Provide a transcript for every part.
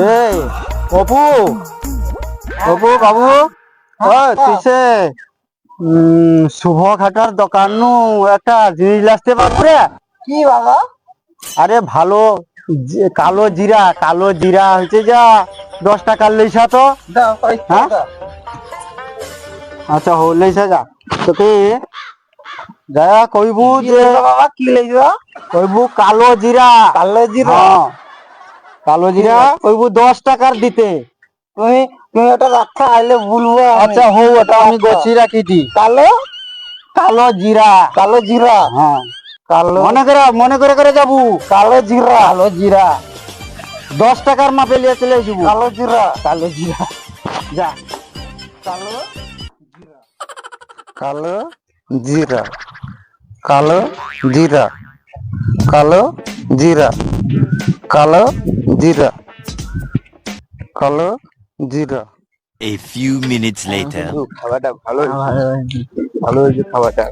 এই অপু অপু বাবু। ও শুভ ঘাটার দোকান নু একটা জিনিস আসতে পারবে কি বাবা? আরে ভালো কালো জিরা কালো জিরা হচ্ছে যা দশ টাকার লইসা তো। হ্যাঁ? আচ্ছা হো লইসা যা। তোকে যা কইবু কি যে বাবা? কি লইবা কইবু কালো জিরা। কালো জিরা? হ্যাঁ, কালো জিরা কইবু দশ টাকার দিতে। তুমি তুমি ওটা রাখা আইলে বলব। আচ্ছা হো ওটা আমি গছি রাখি দি। কালো? কালো জিরা। কালো জিরা? হ্যাঁ। কালো। মনে করে মনে করে করে যাবু। কালো জিরা। কালো জিরা। দশ টাকার মাপে লিয়ে চলে আসব। কালো জিরা। কালো জিরা। যা। কালো জিরা। কালো জিরা। কালো জিরা। কালো জিরা। কালো জিরা। কালো জিরা। A few minutes later. খাবারটা ভালো ভালো হয়েছে। খাবারটা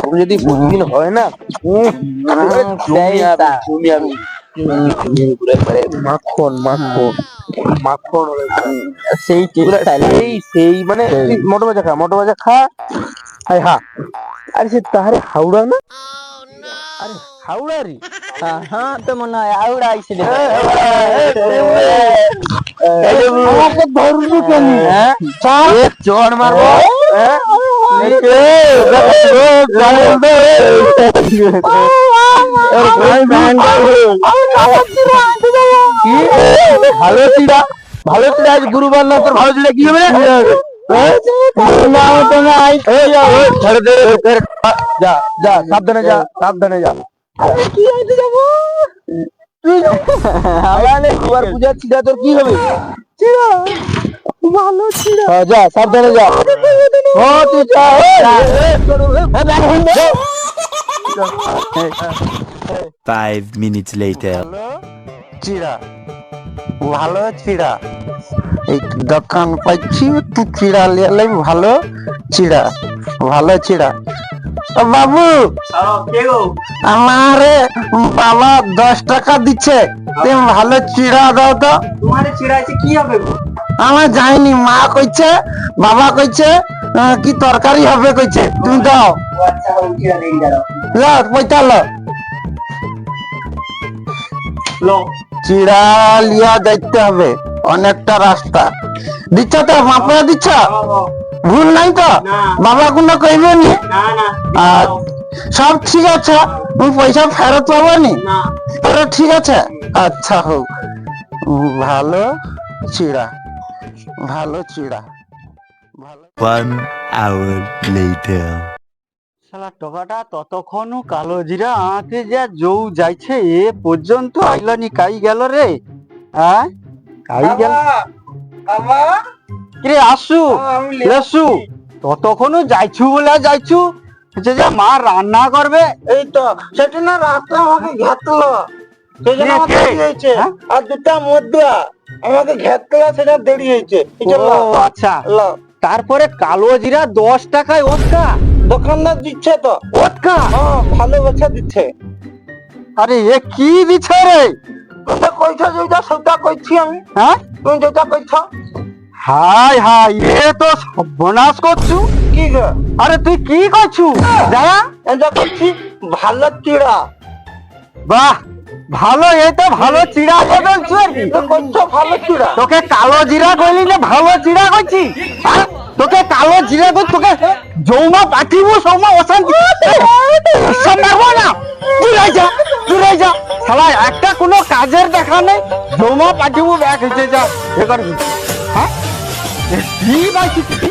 তুমি যদি প্রতিদিন হয় না জমি মাখন মাখন মাখন সেই সেই সেই মানে মোটর বাজা খা মোটর বাজা খা। আরে হা। আরে সে তাহারে হাওড়া না? আরে হাওড়া রে হ্যাঁ তো মনে হয় আমাকে ধরবি কেন চড় মারবো হ্যাঁ? ভালো চিড়া ভালো চিড়া আজ গুরুবার না তোর ভালো চিড়া কি হবে ছেড়ে দে ফের যা পূজা তোর কি হবে? ভালো চিড়া যা সাবধানে যা। ও তুই যা Five minutes later. চিড়া ভালো চিড়া এই দোকান পাচ্ছি একটু চিড়া লিয়ালে ভালো চিড়া ভালো চিড়া ও বাবু। আমারে বাবা দশ টাকা দিচ্ছে। তুমি ভালো চিড়া দাও তো। তোমার চিড়া আছে কি হবে আমার যাইনি মা কইছে বাবা কইছে কি তরকারি হবে কইছে। তুমি দাও। আচ্ছা দিন পয়সা লো লো। চিড়া লিয়া যাইতে হবে অনেকটা রাস্তা। দিচ্ছ তো মাপড়া দিচ্ছ? ভুল নাই তো। বাবা কোনো কইবে নি? সব ঠিক আছে। তুমি পয়সা ফেরত পাবো নি? না। আরে ঠিক আছে। আচ্ছা হোক। ভালো চিড়া। ভালো চিড়া। ভালো One hour later. শালা টকাটা ততক্ষণ কালো জিরা আঁতে যা জৌ যাইছে এ পর্যন্ত আইলানি কাই গেল রে? হ্যাঁ কাই গেল? বাবা। কিরে আসু আমি লেসু ততক্ষণও যাইছু বলে যাইছু? হচ্ছে যে মা রান্না করবে এই তো সেটা না রাস্তা আমাকে ঘাতলো সেই জন্য কে, আমাকে কে? দেরি হয়েছে হ্যাঁ? আর দুটা মধ্যা আমাকে ঘাতলো সেটা দেরি হয়েছে। আচ্ছা। তারপরে কালো জিরা দশ টাকায় ওটকা। দোকানদার দিচ্ছে তো। ওটকা? হ্যাঁ ভালো বেচা দিচ্ছে। আরে এ কি দিচ্ছে রে? কথা কইছ যেটা সেটা কইছি আমি। হ্যাঁ? তুমি যেটা কইছ। হাই হাই এ তো সর্বনাশ করছু। কি গো আরে তুই কি করছু? দাঁড়া এটা করছি ভালো চিড়া। বাহ ভালো এই তো ভালো চিড়া বলছু আর কি। তো কইছ ভালো চিড়া। তোকে কালো জিরা কইলি না ভালো চিড়া কইছি? হ্যাঁ? তোকে কালো জিরা কই তোকে যৌমা পাঠিব সৌমা অশান্তি। সব মারবো না। দূরে যা দূরে যা। শালা একটা কোনো কাজের দেখা নেই। যৌমা পাঠিব ব্যাগ হয়েছে যা এ করবি হ্যাঁ? এ কি বাইছি তুই